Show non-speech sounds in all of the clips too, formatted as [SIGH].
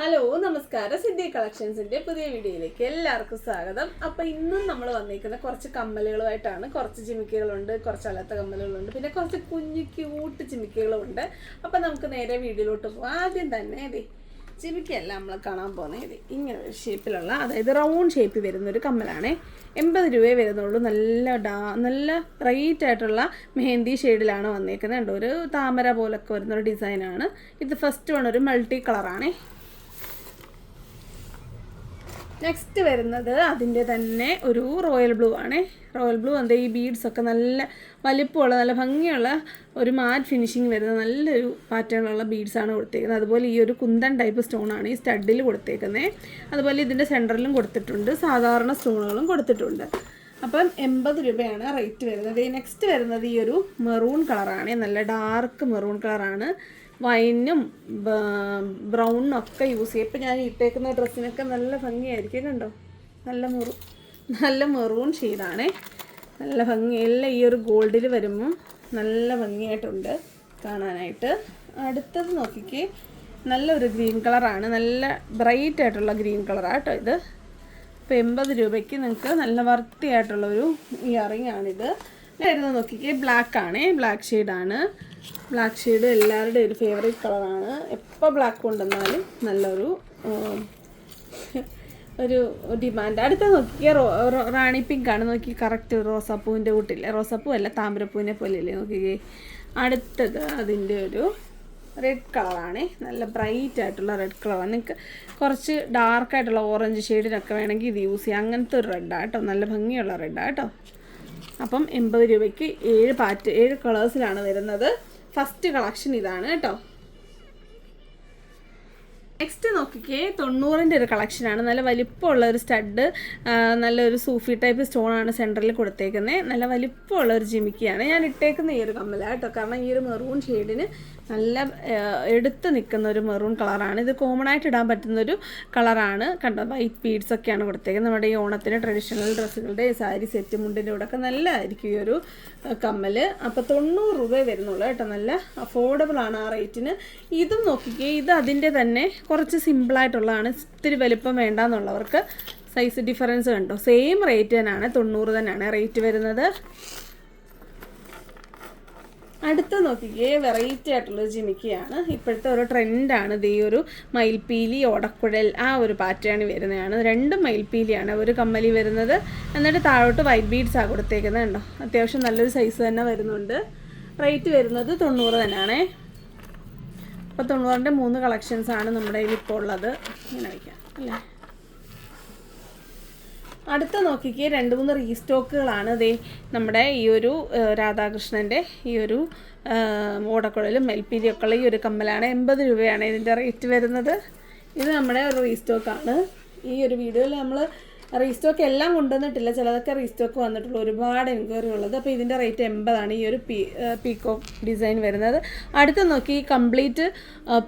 Hello നമസ്കാരം. സിദ്ധി കളക്ഷൻസിന്റെ പുതിയ വീഡിയോയിലേക്ക് എല്ലാവർക്കും സ്വാഗതം. അപ്പൊ ഇന്നും നമ്മൾ വന്നിരിക്കുന്ന കുറച്ച് കമ്മലുകളുമായിട്ടാണ്. കുറച്ച് ചിമിക്കുകളുണ്ട് കുറച്ച് അല്ലാത്ത കമ്മലുകളുണ്ട് പിന്നെ കുറച്ച് കുഞ്ഞു ക്യൂട്ട് ചിമിക്കുകളും ഉണ്ട് അപ്പൊ നമുക്ക് നേരെ വീഡിയോയിലോട്ട് പോകാം ആദ്യം തന്നെ അതെ ചിമിക്കല്ല നമ്മൾ കാണാൻ പോകുന്നത് ഇത് ഇങ്ങനെ ഒരു ഷേപ്പിലുള്ള അതായത് റൗണ്ട് ഷേപ്പ് വരുന്ന ഒരു കമ്മലാണേ. എൺപത് രൂപയെ വരുന്നുള്ളൂ. നല്ല ഡാ നല്ല ബ്രൈറ്റ് ആയിട്ടുള്ള മെഹന്തി ഷെയ്ഡിലാണ് വന്നേക്കുന്നത് ഒരു താമര പോലൊക്കെ വരുന്ന ഒരു ഡിസൈനാണ് ഇത് ഫസ്റ്റ് വൺ ഒരു മൾട്ടി കളറാണേ നെക്സ്റ്റ് വരുന്നത് അതിന്റെ തന്നെ ഒരു റോയൽ ബ്ലൂ ആണ്. റോയൽ ബ്ലൂ എന്താ ഈ ബീഡ്സ് ഒക്കെ നല്ല വലിപ്പമുള്ള നല്ല ഭംഗിയുള്ള ഒരു മാറ്റ് ഫിനിഷിങ് വരുന്ന നല്ലൊരു പാറ്റേണുള്ള ബീഡ്സാണ് കൊടുത്തേക്കുന്നത്. അതുപോലെ ഈ ഒരു കുന്തൻ ടൈപ്പ് സ്റ്റോണാണ് ഈ സ്റ്റഡിൽ കൊടുത്തേക്കുന്നത് അതുപോലെ ഇതിന്റെ സെന്ററിലും കൊടുത്തിട്ടുണ്ട്. സാധാരണ സ്റ്റോണുകളും കൊടുത്തിട്ടുണ്ട്. അപ്പം എൺപത് രൂപയാണ് റേറ്റ് വരുന്നത്. നെക്സ്റ്റ് വരുന്നത് ഈ ഒരു മെറൂൺ കളറാണ് നല്ല ഡാർക്ക് മെറൂൺ കളറാണ് വൈനും ബ്രൗണും ഒക്കെ യൂസ് ചെയ്യും. ഇപ്പം ഞാൻ ഇട്ടേക്കുന്ന ഡ്രസ്സിനൊക്കെ നല്ല ഭംഗിയായിരിക്കും. കണ്ടോ? നല്ല മുറു നല്ല മെറൂൺ ഷെയ്ഡാണേ. നല്ല ഭംഗി. എല്ലാം ഈ ഒരു ഗോൾഡിൽ വരുമ്പം നല്ല ഭംഗിയായിട്ടുണ്ട് കാണാനായിട്ട്. അടുത്തത് നോക്കിക്കേ. നല്ലൊരു ഗ്രീൻ കളറാണ്. നല്ല ബ്രൈറ്റ് ആയിട്ടുള്ള ഗ്രീൻ കളറാണ് കേട്ടോ ഇത്. ഇപ്പോൾ എൺപത് രൂപയ്ക്ക് നിങ്ങൾക്ക് നല്ല വർത്തിയായിട്ടുള്ള ഒരു ഇയറിംഗ് ആണിത് വരുന്നത് നോക്കിക്കേ. ബ്ലാക്ക് ആണേ. ബ്ലാക്ക് ആണ്. ബ്ലാക്ക് ഷെയ്ഡ് എല്ലാവരുടെയും ഒരു ഫേവറേറ്റ് കളറാണ് എപ്പോൾ ബ്ലാക്ക് കൊണ്ടുവന്നാലും നല്ലൊരു ഒരു ഡിമാൻഡ് അടുത്ത റോ- റാണി പിങ്ക് ആണ്. നോക്കി കറക്റ്റ് റോസാപ്പൂവിന്റെ കൂട്ടില്ലേ? റോസാപ്പൂ അല്ല താമരപ്പൂവിനെ പോലെയല്ലേ? നോക്കിക്കേ. അടുത്തത് അതിന്റെ ഒരു റെഡ് കളറാണ് നല്ല ബ്രൈറ്റ് ആയിട്ടുള്ള റെഡ് കളറാണ് നിങ്ങൾക്ക് കുറച്ച് ഡാർക്കായിട്ടുള്ള ഓറഞ്ച് ഷെയ്ഡിനൊക്കെ വേണമെങ്കിൽ ഇത് യൂസ് ചെയ്യാം. അങ്ങനത്തെ ഒരു റെഡാണ് കേട്ടോ. നല്ല ഭംഗിയുള്ള റെഡാണ് കേട്ടോ. അപ്പം എൺപത് രൂപയ്ക്ക് ഏഴ് പാറ്റ് ഏഴ് കളേഴ്സിലാണ് വരുന്നത്. ഫസ്റ്റ് കളക്ഷൻ ഇതാണ് കേട്ടോ. നെക്സ്റ്റ് നോക്കിക്കേ തൊണ്ണൂറിന്റെ ഒരു കളക്ഷനാണ് നല്ല വലിപ്പമുള്ള ഒരു സ്റ്റഡ് നല്ലൊരു സൂഫി ടൈപ്പ് സ്റ്റോണാണ് സെന്ററിൽ കൊടുത്തേക്കുന്നത് നല്ല വലിപ്പമുള്ള ഒരു ജിമിക്കിയാണ്. ഞാൻ ഇട്ടേക്കുന്ന ഈ ഒരു കമ്മലാണ് കേട്ടോ. കാരണം ഈ ഒരു മെറൂൺ ഷെയ്ഡിന് നല്ല എടുത്ത് നിൽക്കുന്ന ഒരു മെറൂൺ കളറാണ്. ഇത് കോമൺ ആയിട്ട് ഇടാൻ പറ്റുന്ന ഒരു കളറാണ്. കണ്ടോ? വൈറ്റ് ബീഡ്സ് ഒക്കെയാണ് കൊടുത്തേക്കുന്നത്. നമ്മുടെ ഈ ഓണത്തിന് ട്രഡീഷണൽ ഡ്രസ്സുകളുടെ സാരി സെറ്റ് മുണ്ടിന്റെ കൂടെ ഒക്കെ നല്ലതായിരിക്കും ഈ ഒരു കമ്മൽ അപ്പോൾ തൊണ്ണൂറ് രൂപ വരുന്നുള്ളൂ കേട്ടോ. നല്ല അഫോർഡബിൾ ആണ് ആ റേറ്റിന് ഇതും നോക്കിക്കേ ഇത് അതിന്റെ തന്നെ കുറച്ച് സിമ്പിളായിട്ടുള്ളതാണ് ഇത്തിരി വലിപ്പം വേണ്ടാന്നുള്ളവർക്ക് സൈസ് ഡിഫറൻസ് കണ്ടോ? സെയിം റേറ്റ് തന്നെയാണ്. തൊണ്ണൂറ് തന്നെയാണ് റേറ്റ് വരുന്നത്. അടുത്ത നോക്കിക്കേ വെറൈറ്റി ആയിട്ടുള്ള ജിമിക്കിയാണ്. ഇപ്പോഴത്തെ ഒരു ട്രെൻഡാണ് ഇത് ഈ ഒരു മയിൽപ്പീലി ഓടക്കുഴൽ ആ ഒരു പാറ്റേൺ വരുന്നതാണ്. രണ്ടും മയിൽപ്പീലിയാണ് ഒരു കമ്മലി വരുന്നത്. എന്നിട്ട് താഴോട്ട് വൈറ്റ് ബീഡ്സ് ആ കൊടുത്തേക്കുന്നത് കണ്ടോ? അത്യാവശ്യം നല്ലൊരു സൈസ് തന്നെ വരുന്നുണ്ട്. റേറ്റ് വരുന്നത് തൊണ്ണൂറ് തന്നെയാണേ. അപ്പോൾ തൊണ്ണൂറിന്റെ മൂന്ന് കളക്ഷൻസാണ് നമ്മുടെ കയ്യിൽ ഇപ്പോൾ ഉള്ളത്. ഇങ്ങനെ വയ്ക്കാം അല്ലേ? അടുത്ത നോക്കിക്ക് രണ്ട് മൂന്ന് റീസ്റ്റോക്കുകളാണ് ദേ നമ്മുടെ ഈ ഒരു രാധാകൃഷ്ണന്റെ ഈ ഒരു ഓടക്കുഴലും മെൽപ്പീരിയൊക്കെയുള്ള ഈ ഒരു കമ്മലാണ്. എൺപത് രൂപയാണ് ഇതിന്റെ റേറ്റ് വരുന്നത്. ഇത് നമ്മുടെ ഒരു റീസ്റ്റോക്കാണ്. ഈ ഒരു വീഡിയോയിൽ നമ്മൾ റീസ്റ്റോക്ക് എല്ലാം കൊണ്ടുവന്നിട്ടില്ല. ചിലതൊക്കെ റീസ്റ്റോക്ക് വന്നിട്ടുള്ളൂ. ഒരുപാട് എൻക്വയറി ഉള്ളത്. അപ്പോൾ ഇതിന്റെ റേറ്റ് എൺപതാണ് ഈ ഒരു പീ പീക്കോ ഡിസൈൻ വരുന്നത്. അടുത്ത നോക്കി കംപ്ലീറ്റ്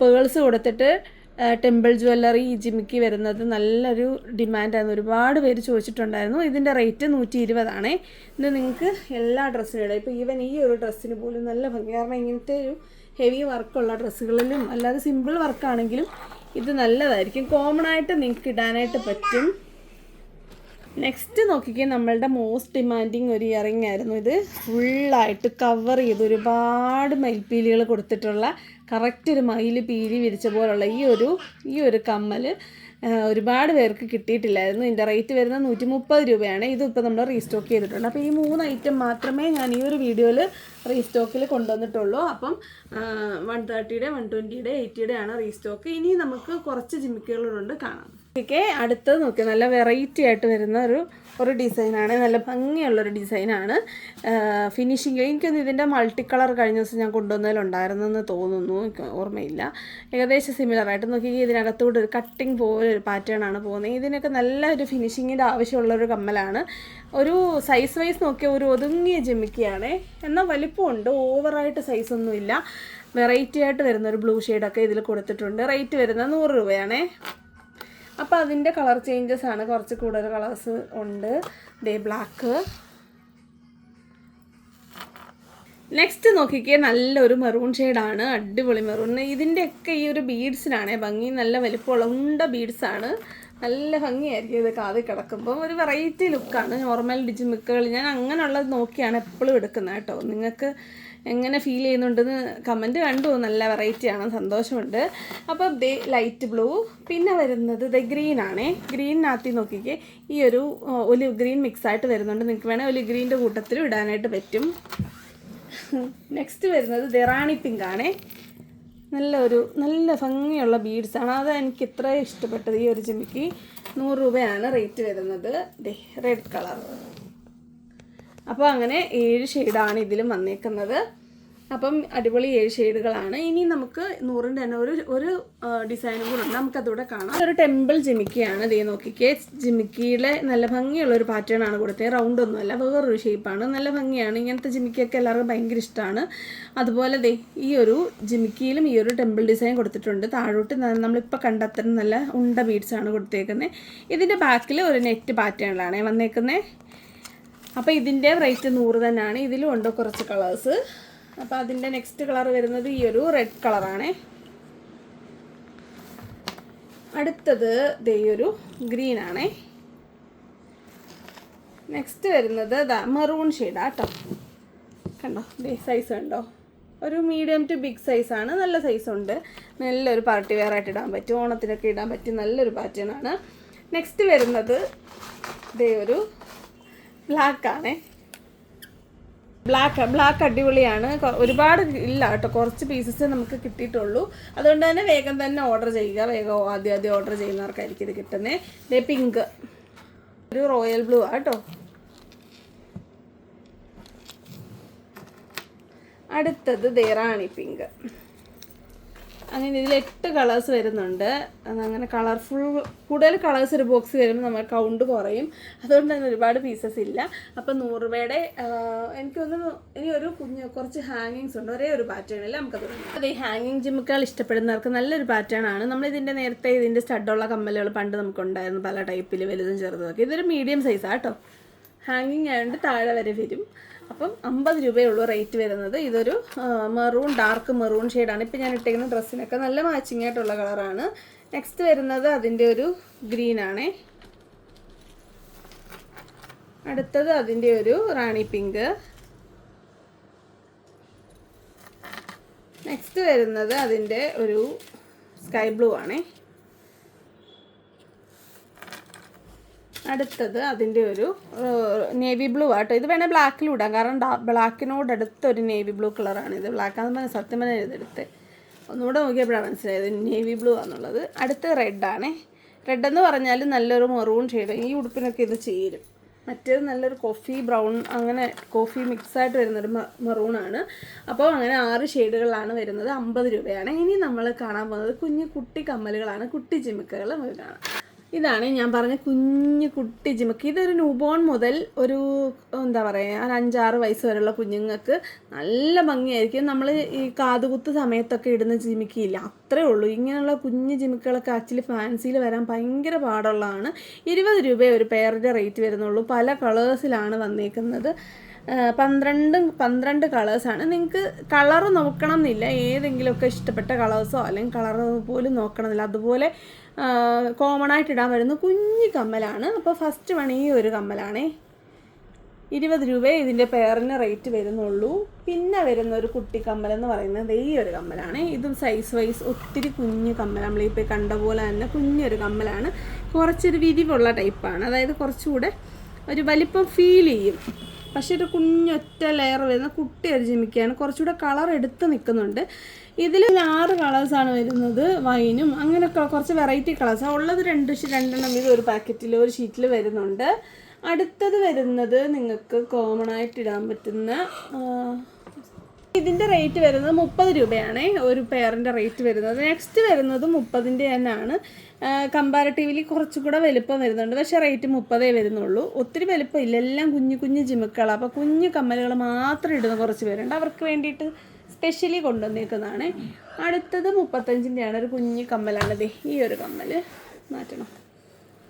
പേൾസ് കൊടുത്തിട്ട് ടെമ്പിൾ ജ്വല്ലറി ഈ ജിമിക്ക് വരുന്നത് നല്ലൊരു ഡിമാൻഡായിരുന്നു ഒരുപാട് പേര് ചോദിച്ചിട്ടുണ്ടായിരുന്നു ഇതിന്റെ റേറ്റ് നൂറ്റി ഇരുപതാണേ ഇത് നിങ്ങൾക്ക് എല്ലാ ഡ്രസ്സിനും ഇപ്പോൾ ഈവൻ ഈ ഒരു ഡ്രസ്സിന് പോലും നല്ല ഭംഗി. കാരണം ഇങ്ങനത്തെ ഒരു ഹെവി വർക്കുള്ള ഡ്രസ്സുകളിലും അല്ലാതെ സിമ്പിൾ വർക്കാണെങ്കിലും ഇത് നല്ലതായിരിക്കും. കോമൺ ആയിട്ട് നിങ്ങൾക്ക് ഇടാനായിട്ട് പറ്റും. നെക്സ്റ്റ് നോക്കിക്കേ നമ്മളുടെ മോസ്റ്റ് ഡിമാൻഡിങ് ഒരു ഇയറിംഗ് ആയിരുന്നു ഇത്. ഫുള്ളായിട്ട് കവർ ചെയ്ത് ഒരുപാട് മയിൽപ്പീലികൾ കൊടുത്തിട്ടുള്ള കറക്റ്റ് ഒരു മയിൽ പീലി വിരിച്ച പോലുള്ള ഈ ഒരു ഈ ഒരു കമ്മൽ ഒരുപാട് പേർക്ക് കിട്ടിയിട്ടില്ലായിരുന്നു. ഇതിന്റെ റേറ്റ് വരുന്നത് നൂറ്റി മുപ്പത് രൂപയാണ്. ഇത് നമ്മൾ റീസ്റ്റോക്ക് ചെയ്തിട്ടുണ്ട്. അപ്പോൾ ഈ മൂന്ന് ഐറ്റം മാത്രമേ ഞാൻ ഈ ഒരു വീഡിയോയിൽ റീസ്റ്റോക്കിൽ കൊണ്ടുവന്നിട്ടുള്ളൂ. അപ്പം വൺ തേർട്ടിയുടെ വൺ ട്വന്റിയുടെ എയ്റ്റിയുടെ ആണ് റീസ്റ്റോക്ക് ഇനി നമുക്ക് കുറച്ച് ജിമിക്കുകളുണ്ട് കാണാം. ഓക്കെ അടുത്തത് നോക്കി നല്ല വെറൈറ്റി ആയിട്ട് വരുന്ന ഒരു ഒരു ഡിസൈനാണ് നല്ല ഭംഗിയുള്ളൊരു ഡിസൈനാണ് ഫിനിഷിങ് എനിക്കൊന്ന് ഇതിന്റെ മൾട്ടി കളർ കഴിഞ്ഞ ദിവസം ഞാൻ കൊണ്ടുവന്നതിലുണ്ടായിരുന്നെന്ന് തോന്നുന്നു. ഓർമ്മയില്ല. ഏകദേശം സിമിലറായിട്ട് നോക്കി ഇതിനകത്തൂടെ ഒരു കട്ടിങ് പോലെ ഒരു പാറ്റേൺ ആണ് പോകുന്നത്. ഇതിനൊക്കെ നല്ല ഒരു ഫിനിഷിങ്ങിന്റെ ആവശ്യമുള്ള ഒരു കമ്മലാണ്. ഒരു സൈസ് വൈസ് നോക്കിയ ഒരു ഒതുങ്ങിയ ജിമിക്കിയാണ് എന്നാൽ വലിപ്പമുണ്ട്. ഓവറായിട്ട് സൈസൊന്നുമില്ല വെറൈറ്റി ആയിട്ട് വരുന്ന ഒരു ബ്ലൂ ഷെയ്ഡൊക്കെ ഇതിൽ കൊടുത്തിട്ടുണ്ട്. റേറ്റ് വരുന്നത് നൂറ് രൂപയാണേ. അപ്പോൾ അതിന്റെ കളർ ചേഞ്ചസ് ആണ് കുറച്ച് കൂടുതൽ കളേഴ്സ് ഉണ്ട്. ദേ ബ്ലാക്ക്. നെക്സ്റ്റ് നോക്കിക്കേ നല്ലൊരു മെറൂൺ ഷെയ്ഡാണ് അടിപൊളി മെറൂൺ. ഇതിന്റെയൊക്കെ ഈ ഒരു ബീഡ്സിനാണേ ഭംഗി നല്ല വലിപ്പമുള്ള ഉണ്ട ബീഡ്സാണ്. നല്ല ഭംഗിയായിരിക്കും ഇത് കാതിൽ കിടക്കുമ്പോൾ ഒരു വെറൈറ്റി ലുക്കാണ് നോർമൽ ഡിജിമിക്കുകൾ ഞാൻ അങ്ങനെയുള്ളത് നോക്കിയാണ് എപ്പോഴും എടുക്കുന്നത് കേട്ടോ. നിങ്ങൾക്ക് എങ്ങനെ ഫീൽ ചെയ്യുന്നുണ്ടെന്ന് കമന്റ് കണ്ടു. നല്ല വെറൈറ്റിയാണ് സന്തോഷമുണ്ട്. അപ്പോൾ ദേ ലൈറ്റ് ബ്ലൂ പിന്നെ വരുന്നത് ദ ഗ്രീൻ ആണേ. ഗ്രീനിനകത്ത് നോക്കിക്കേ. ഈ ഒരു ഒലിവ് ഗ്രീൻ മിക്സ് ആയിട്ട് വരുന്നുണ്ട്. നിങ്ങൾക്ക് വേണേൽ ഒലിവ് ഗ്രീന്റെ കൂട്ടത്തിലും ഇടാനായിട്ട് പറ്റും. [LAUGHS] നെക്സ്റ്റ് വരുന്നത് ദെറാണി പിങ്ക് ആണേ. നല്ല ഒരു നല്ല ഭംഗിയുള്ള ബീഡ്സാണ്. അത് എനിക്ക് ഇത്ര ഇഷ്ടപ്പെട്ടത് ഈ ഒരു ജിമിക്ക് നൂറ് രൂപയാണ് റേറ്റ് വരുന്നത്. Red colour. അപ്പോൾ അങ്ങനെ ഏഴ് ഷെയ്ഡാണ് ഇതിലും വന്നേക്കുന്നത്. അപ്പം അടിപൊളി ഏഴ് ഷെയ്ഡുകളാണ്. ഇനി നമുക്ക് നൂറിന്റെ തന്നെ ഒരു ഒരു ഡിസൈനും കൂടെ ഉണ്ട്. നമുക്കതൂടെ കാണാം. ഒരു ടെമ്പിൾ ജിമിക്കിയാണ്. ദേ നോക്കിക്കേ. ജിമിക്കിയിലെ നല്ല ഭംഗിയുള്ള ഒരു പാറ്റേൺ ആണ് കൊടുത്തത് റൗണ്ട് ഒന്നുമല്ല വേറൊരു ഷേപ്പാണ് നല്ല ഭംഗിയാണ്. ഇങ്ങനത്തെ ജിമിക്കിയൊക്കെ എല്ലാവർക്കും ഭയങ്കര ഇഷ്ടമാണ് അതുപോലെ ദേ ഈ ഒരു ജിമിക്കിയിലും ഈ ഒരു ടെമ്പിൾ ഡിസൈൻ കൊടുത്തിട്ടുണ്ട്. താഴോട്ട് നമ്മളിപ്പോൾ കണ്ടെത്തുന്ന നല്ല ഉണ്ട ബീഡ്സ് ആണ് കൊടുത്തേക്കുന്നത് ഇതിന്റെ ബാക്കിൽ ഒരു നെറ്റ് പാറ്റേണിലാണ് വന്നേക്കുന്നത് അപ്പോൾ ഇതിന്റെ റേറ്റ് നൂറ് തന്നെയാണ്. ഇതിലും ഉണ്ട് കുറച്ച് കളേഴ്സ് അപ്പോൾ അതിന്റെ നെക്സ്റ്റ് കളർ വരുന്നത് ഈ ഒരു റെഡ് കളറാണേ അടുത്തത് ദേ ഒരു ഗ്രീൻ ആണേ. നെക്സ്റ്റ് വരുന്നത് മെറൂൺ ഷെയ്ഡാ കേട്ടോ കണ്ടോ? ദേ സൈസ് ഉണ്ടോ ഒരു മീഡിയം ടു ബിഗ് സൈസാണ് നല്ല സൈസ് ഉണ്ട്. നല്ലൊരു പാർട്ടി വെയർ ആയിട്ട് ഇടാൻ പറ്റും. ഓണത്തിനൊക്കെ ഇടാൻ പറ്റിയ നല്ലൊരു പാറ്റേൺ ആണ്. നെക്സ്റ്റ് വരുന്നത് ദേ ഒരു ബ്ലാക്ക് ആണേ. ബ്ലാക്ക് ബ്ലാക്ക് അടിപൊളിയാണ്. ഒരുപാട് ഇല്ല കേട്ടോ. കുറച്ച് പീസസ് നമുക്ക് കിട്ടിയിട്ടുള്ളൂ. അതുകൊണ്ട് തന്നെ വേഗം തന്നെ ഓർഡർ ചെയ്യുക. വേഗം ആദ്യം ആദ്യം ഓർഡർ ചെയ്യുന്നവർക്കായിരിക്കും ഇത് കിട്ടുന്നത് ദേ പിങ്ക് ഒരു റോയൽ ബ്ലൂ ആട്ടോ അടുത്തത് ദേറാണി പിങ്ക് അങ്ങനെ ഇതിൽ എട്ട് കളേഴ്സ് വരുന്നുണ്ട്. അങ്ങനെ കളർഫുൾ കൂടുതൽ കളേഴ്സ് ഒരു ബോക്സ് വരുമ്പോൾ നമ്മൾ കൗണ്ട് കുറയും. അതുകൊണ്ട് തന്നെ ഒരുപാട് പീസസ് ഇല്ല. അപ്പം നൂറ് രൂപയുടെ എനിക്കൊന്ന് ഇനി ഒരു കുഞ്ഞ് കുറച്ച് ഹാങ്ങിങ്സ് ഉണ്ട്. ഒരേ ഒരു പാറ്റേണിൽ നമുക്ക് തുടങ്ങാം അതെ ഹാങ്ങിങ് ജിമ്മുകൾ ഇഷ്ടപ്പെടുന്നവർക്ക് നല്ലൊരു പാറ്റേൺ ആണ്. നമ്മൾ ഇതിന്റെ നേരത്തെ ഇതിന്റെ സ്റ്റഡുള്ള കമ്മലുകൾ പണ്ട് നമുക്കുണ്ടായിരുന്നു പല ടൈപ്പിൽ വലുതും ചെറുതും ഒക്കെ. ഇതൊരു മീഡിയം സൈസാണ് കേട്ടോ ഹാങ്ങിങ് ആയതുകൊണ്ട് താഴെ വരെ വരും. അപ്പം അമ്പത് രൂപയുള്ളൂ റേറ്റ് വരുന്നത്. ഇതൊരു മെറൂൺ ഡാർക്ക് മെറൂൺ ഷെയ്ഡാണ്. ഇപ്പം ഞാൻ ഇട്ടേക്കുന്ന ഡ്രസ്സിനൊക്കെ നല്ല മാച്ചിങ് ആയിട്ടുള്ള കളറാണ്. നെക്സ്റ്റ് വരുന്നത് അതിന്റെ ഒരു ഗ്രീൻ ആണേ അടുത്തത് അതിന്റെ ഒരു റാണി പിങ്ക്. നെക്സ്റ്റ് വരുന്നത് അതിന്റെ ഒരു സ്കൈ ബ്ലൂ ആണേ. അടുത്തത് അതിന്റെ ഒരു നേവി ബ്ലൂ ആട്ടോ. ഇത് വേണേൽ ബ്ലാക്കിൽ ഇടാം. കാരണം ബ്ലാക്കിനോട് അടുത്ത ഒരു നേവി ബ്ലൂ കളറാണ് ഇത് ബ്ലാക്ക് ആണെന്ന് പറഞ്ഞാൽ സത്യം പറഞ്ഞാൽ ഇതെടുത്ത് ഒന്നുകൂടെ നോക്കിയപ്പോഴാണ് മനസ്സിലായത്. നേവി ബ്ലൂ ആണെന്നുള്ളത് അടുത്ത റെഡാണേ റെഡ് എന്ന് പറഞ്ഞാൽ നല്ലൊരു മെറൂൺ ഷെയ്ഡ് ഈ ഉടുപ്പിനൊക്കെ ഇത് ചേരും. മറ്റേത് നല്ലൊരു കോഫി ബ്രൗൺ അങ്ങനെ കോഫി മിക്സ് ആയിട്ട് വരുന്നൊരു മെറൂണാണ് അപ്പോൾ അങ്ങനെ ആറ് ഷെയ്ഡുകളാണ് വരുന്നത്. അമ്പത് രൂപയാണ്. ഇനി നമ്മൾ കാണാൻ പോകുന്നത് കുഞ്ഞു കുട്ടി കമ്മലുകളാണ്. കുട്ടി ജിമിക്കുകൾ നമുക്ക് കാണാം. ഇതാണ് ഞാൻ പറഞ്ഞ കുഞ്ഞു കുട്ടി ജിമക്ക്. ഇതൊരു ന്യൂബോൺ മുതൽ ഒരു എന്താ പറയുക ഒരു അഞ്ചാറ് വയസ്സ് വരെയുള്ള കുഞ്ഞുങ്ങൾക്ക് നല്ല ഭംഗിയായിരിക്കും. നമ്മൾ ഈ കാതുകുത്ത് സമയത്തൊക്കെ ഇടുന്ന ജിമിക്കിയില്ല അത്രേ ഉള്ളൂ. ഇങ്ങനെയുള്ള കുഞ്ഞു ജിമിക്കുകളൊക്കെ ആക്ച്വലി ഫാൻസിയിൽ വരാൻ ഭയങ്കര പാടുള്ളതാണ്. ഇരുപത് രൂപയെ ഒരു പെയറിന്റെ റേറ്റ് വരുന്നുള്ളൂ. പല കളേഴ്സിലാണ് വന്നേക്കുന്നത്. പന്ത്രണ്ട് പന്ത്രണ്ട് കളേഴ്സാണ് നിങ്ങൾക്ക് കളർ നോക്കണം എന്നില്ല ഏതെങ്കിലുമൊക്കെ ഇഷ്ടപ്പെട്ട കളേഴ്സോ അല്ലെങ്കിൽ കളർ പോലും നോക്കണമെന്നില്ല. അതുപോലെ കോമൺ ആയിട്ട് ഇടാൻ വരുന്ന കുഞ്ഞു കമ്മലാണ്. അപ്പോൾ ഫസ്റ്റ് വൺ ഈ ഒരു കമ്മലാണേ. ഇരുപത് രൂപ ഇതിന്റെ പെയറിന് റേറ്റ് വരുന്നുള്ളൂ. പിന്നെ വരുന്ന ഒരു കുട്ടി കമ്മൽ എന്ന് പറയുന്നത് ഈ ഒരു കമ്മലാണ്. ഇതും സൈസ് വൈസ് ഒത്തിരി കുഞ്ഞു കമ്മൽ. നമ്മളിപ്പോൾ കണ്ട പോലെ തന്നെ കുഞ്ഞൊരു കമ്മലാണ്. കുറച്ചൊരു വിരിവുള്ള ടൈപ്പാണ് അതായത് കുറച്ചുകൂടെ ഒരു വലിപ്പം ഫീൽ ചെയ്യും. പക്ഷേ ഒരു കുഞ്ഞൊറ്റ ലെയർ വരുന്ന കുട്ടി ഒരു ജിമിക്കാണ് കുറച്ചുകൂടെ കളർ എടുത്ത് നിൽക്കുന്നുണ്ട്. ഇതിൽ ആറ് കളേഴ്സാണ് വരുന്നത് വൈനും അങ്ങനെയൊക്കെ കുറച്ച് വെറൈറ്റി കളേഴ്സാണ് ഉള്ളത് രണ്ട് രണ്ടെണ്ണം ഇത് ഒരു പാക്കറ്റിൽ ഒരു ഷീറ്റിൽ വരുന്നുണ്ട്. അടുത്തത് വരുന്നത് നിങ്ങൾക്ക് കോമൺ ആയിട്ട് ഇടാൻ പറ്റുന്ന ഇതിന്റെ റേറ്റ് വരുന്നത് മുപ്പത് രൂപയാണ് ഒരു പെയറിന്റെ റേറ്റ് വരുന്നത്. നെക്സ്റ്റ് വരുന്നത് മുപ്പതിന്റെ തന്നെയാണ്. കമ്പാരിറ്റീവ്ലി കുറച്ചും കൂടെ വലുപ്പം വരുന്നുണ്ട്. പക്ഷേ റേറ്റ് മുപ്പതേ വരുന്നുള്ളൂ. ഒത്തിരി വലുപ്പം ഇല്ല. എല്ലാം കുഞ്ഞു കുഞ്ഞു ജിമുക്കളാണ് അപ്പോൾ കുഞ്ഞു കമ്മലുകൾ മാത്രം ഇടുന്ന കുറച്ച് പേരുണ്ട്. അവർക്ക് വേണ്ടിയിട്ട് സ്പെഷ്യലി കൊണ്ടുവന്നേക്കുന്നതാണ്. അടുത്തത് മുപ്പത്തഞ്ചിന്റെയാണ് ഒരു കുഞ്ഞു കമ്മലാണ്. ദേ ഈ ഒരു കമ്മൽ മാറ്റണം.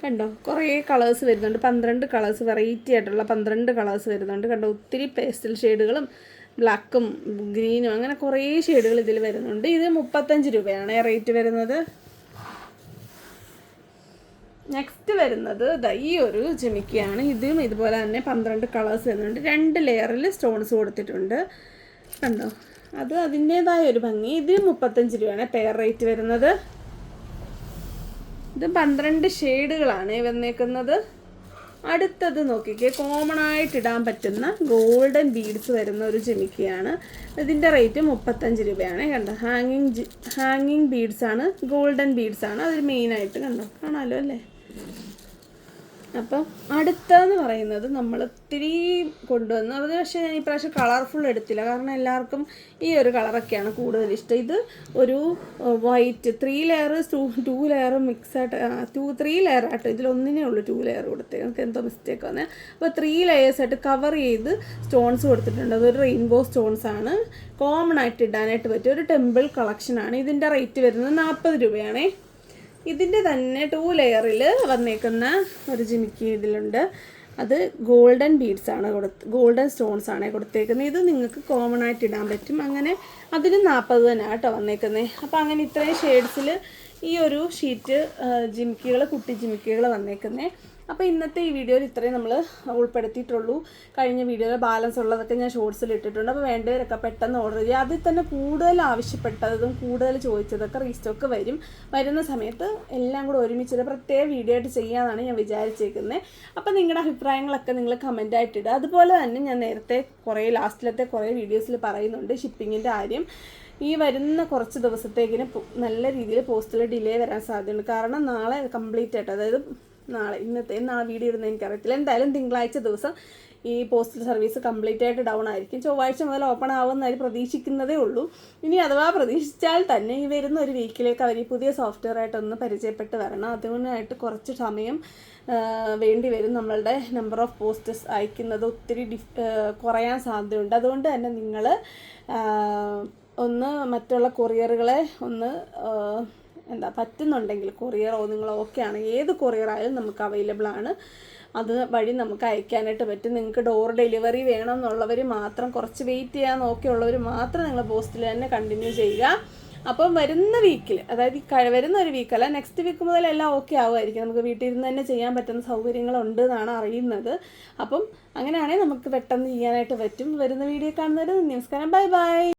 കണ്ടോ? കുറേ കളേഴ്സ് വരുന്നുണ്ട്. പന്ത്രണ്ട് കളേഴ്സ് വെറൈറ്റി ആയിട്ടുള്ള പന്ത്രണ്ട് കളേഴ്സ് വരുന്നുണ്ട്. കണ്ടോ? ഒത്തിരി പേസ്റ്റൽ ഷെയ്ഡുകളും ബ്ലാക്കും ഗ്രീനും അങ്ങനെ കുറേ ഷെയ്ഡുകൾ ഇതിൽ വരുന്നുണ്ട്. ഇത് മുപ്പത്തഞ്ച് രൂപയാണ് റേറ്റ് വരുന്നത്. നെക്സ്റ്റ് വരുന്നത് ഈ ഒരു ജിമിക്കിയാണ്. ഇതും ഇതുപോലെ തന്നെ പന്ത്രണ്ട് കളേഴ്സ് വരുന്നുണ്ട്. രണ്ട് ലെയറിൽ സ്റ്റോൺസ് കൊടുത്തിട്ടുണ്ട്. കണ്ടോ? അത് അതിന്റേതായ ഒരു ഭംഗി. ഇത് മുപ്പത്തഞ്ച് രൂപയാണ് പെയർ റേറ്റ് വരുന്നത്. ഇത് പന്ത്രണ്ട് ഷെയ്ഡുകളാണ് വന്നേക്കുന്നത്. അടുത്തത് നോക്കിക്കേ. കോമൺ ആയിട്ട് ഇടാൻ പറ്റുന്ന ഗോൾഡൻ ബീഡ്സ് വരുന്ന ഒരു ജമിക്കയാണ്. ഇതിന്റെ റേറ്റ് മുപ്പത്തഞ്ച് രൂപയാണ്. കണ്ടോ? ഹാങ്ങിങ് ഹാങ്ങിങ് ബീഡ്സ് ആണ് ഗോൾഡൻ ബീഡ്സ് ആണ്. അതിൽ മെയിനായിട്ട് കണ്ടോ? കാണാലോ അല്ലേ? അപ്പം അടുത്തതെന്ന് പറയുന്നത് നമ്മൾ ഒത്തിരി കൊണ്ടുവന്നു അത് പക്ഷേ ഞാൻ ഇപ്രാവശ്യം കളർഫുൾ എടുത്തില്ല. കാരണം എല്ലാവർക്കും ഈ ഒരു കളറൊക്കെയാണ് കൂടുതൽ ഇഷ്ടം. ഇത് ഒരു white three layer two two layer mix ആയിട്ട് ടു ത്രീ ലെയർ ആട്ടോ ഇതിൽ ഒന്നിനേ ഉള്ളൂ ടു ലെയർ കൊടുത്തത് നമുക്ക് എന്തോ മിസ്റ്റേക്ക് വന്നേ. അപ്പോൾ ത്രീ ലെയേഴ്സ് ആയിട്ട് കവർ ചെയ്ത് സ്റ്റോൺസ് കൊടുത്തിട്ടുണ്ട്. അതൊരു റെയിൻബോ സ്റ്റോൺസ് ആണ്. കോമൺ ആയിട്ട് ഇടാനായിട്ട് പറ്റിയ ഒരു ടെമ്പിൾ കളക്ഷനാണ് ഇതിന്റെ റേറ്റ് വരുന്നത് നാൽപ്പത് രൂപയാണേ. ഇതിന്റെ തന്നെ ടു ലെയറിൽ വന്നേക്കുന്ന ഒരു ജിമിക്കി ഇതിലുണ്ട്. അത് ഗോൾഡൻ ബീഡ്സ് ആണ് കൊടുത്ത് ഗോൾഡൻ സ്റ്റോൺസ് ആണ് കൊടുത്തേക്കുന്നത്. ഇത് നിങ്ങൾക്ക് കോമൺ ആയിട്ട് ഇടാൻ പറ്റും. അങ്ങനെ അതിന് നാൽപ്പത് തന്നെ കേട്ടോ വന്നേക്കുന്നത് അപ്പോൾ അങ്ങനെ ഇത്രയും ഷെയ്ഡ്സിൽ ഈ ഒരു ഷീറ്റ് ജിമിക്കികൾ കുട്ടി ജിമിക്കികൾ വന്നേക്കുന്നത് അപ്പോൾ ഇന്നത്തെ ഈ വീഡിയോയിൽ ഇത്രയും നമ്മൾ ഉൾപ്പെടുത്തിയിട്ടുള്ളൂ. കഴിഞ്ഞ വീഡിയോയിൽ ബാലൻസ് ഉള്ളതൊക്കെ ഞാൻ ഷോർട്സിൽ ഇട്ടിട്ടുണ്ട്. അപ്പോൾ വേണ്ടവരൊക്കെ പെട്ടെന്ന് ഓർഡർ ചെയ്യുക. അതിൽ തന്നെ കൂടുതൽ ആവശ്യപ്പെട്ടതും കൂടുതൽ ചോദിച്ചതൊക്കെ റീസ്റ്റോക്ക് വരും. വരുന്ന സമയത്ത് എല്ലാം കൂടെ ഒരുമിച്ചൊരു പ്രത്യേക വീഡിയോ ആയിട്ട് ചെയ്യാമെന്നാണ് ഞാൻ വിചാരിച്ചേക്കുന്നത് അപ്പോൾ നിങ്ങളുടെ അഭിപ്രായങ്ങളൊക്കെ നിങ്ങൾ കമന്റ് ആയിട്ടിടുക അതുപോലെ തന്നെ ഞാൻ നേരത്തെ കുറേ ലാസ്റ്റിലത്തെ കുറേ വീഡിയോസിൽ പറയുന്നുണ്ട് ഷിപ്പിങ്ങിന്റെ കാര്യം. ഈ വരുന്ന കുറച്ച് ദിവസത്തേക്കിന് നല്ല രീതിയിൽ പോസ്റ്റിൽ ഡിലേ വരാൻ സാധ്യതയുണ്ട്. കാരണം നാളെ കംപ്ലീറ്റ് ആയിട്ട് അതായത് നാളെ ഇന്നത്തെ എന്നാണ് വീഡിയോ ഇടുന്നത് എനിക്കറിയത്തില്ല. എന്തായാലും തിങ്കളാഴ്ച ദിവസം ഈ പോസ്റ്റൽ സർവീസ് കംപ്ലീറ്റ് ആയിട്ട് ഡൗൺ ആയിരിക്കും. ചൊവ്വാഴ്ച മുതൽ ഓപ്പൺ ആവുമെന്നായി പ്രതീക്ഷിക്കുന്നതേ ഉള്ളൂ. ഇനി അഥവാ പ്രതീക്ഷിച്ചാൽ തന്നെ ഈ വരുന്ന ഒരു വീക്കിലേക്ക് അവർ ഈ പുതിയ സോഫ്റ്റ്വെയർ ആയിട്ടൊന്ന് പരിചയപ്പെട്ട് വരണം. അതുകൊണ്ടായിട്ട് കുറച്ച് സമയം വേണ്ടി വരും നമ്മളുടെ നമ്പർ ഓഫ് പോസ്റ്റസ് അയക്കുന്നത്. ഒത്തിരി ഡിഫ് കുറയാൻ സാധ്യതയുണ്ട്. അതുകൊണ്ട് തന്നെ നിങ്ങൾ ഒന്ന് മറ്റുള്ള കൊറിയറുകളെ ഒന്ന് എന്താ പറ്റുന്നുണ്ടെങ്കിൽ കൊറിയറോ നിങ്ങൾ ഓക്കെ ആണ് ഏത് കൊറിയർ ആയാലും നമുക്ക് അവൈലബിൾ ആണ്. അത് വഴി നമുക്ക് അയക്കാനായിട്ട് പറ്റും. നിങ്ങൾക്ക് ഡോർ ഡെലിവറി വേണം എന്നുള്ളവർ മാത്രം കുറച്ച് വെയിറ്റ് ചെയ്യാൻ നോക്കിയുള്ളവർ മാത്രം നിങ്ങൾ പോസ്റ്റിൽ തന്നെ കണ്ടിന്യൂ ചെയ്യുക. അപ്പം വരുന്ന വീക്കിൽ അതായത് വരുന്ന ഒരു വീക്കല്ല നെക്സ്റ്റ് വീക്ക് മുതൽ എല്ലാം ഓക്കെ ആവുമായിരിക്കും. നമുക്ക് വീട്ടിൽ ഇരുന്ന് തന്നെ ചെയ്യാൻ പറ്റുന്ന സൗകര്യങ്ങളുണ്ട് എന്നാണ് അറിയുന്നത്. അപ്പം അങ്ങനെയാണെങ്കിൽ നമുക്ക് പെട്ടെന്ന് ചെയ്യാനായിട്ട് പറ്റും. വരുന്ന വീഡിയോ കാണുന്നവർ നമസ്കാരം. Bye bye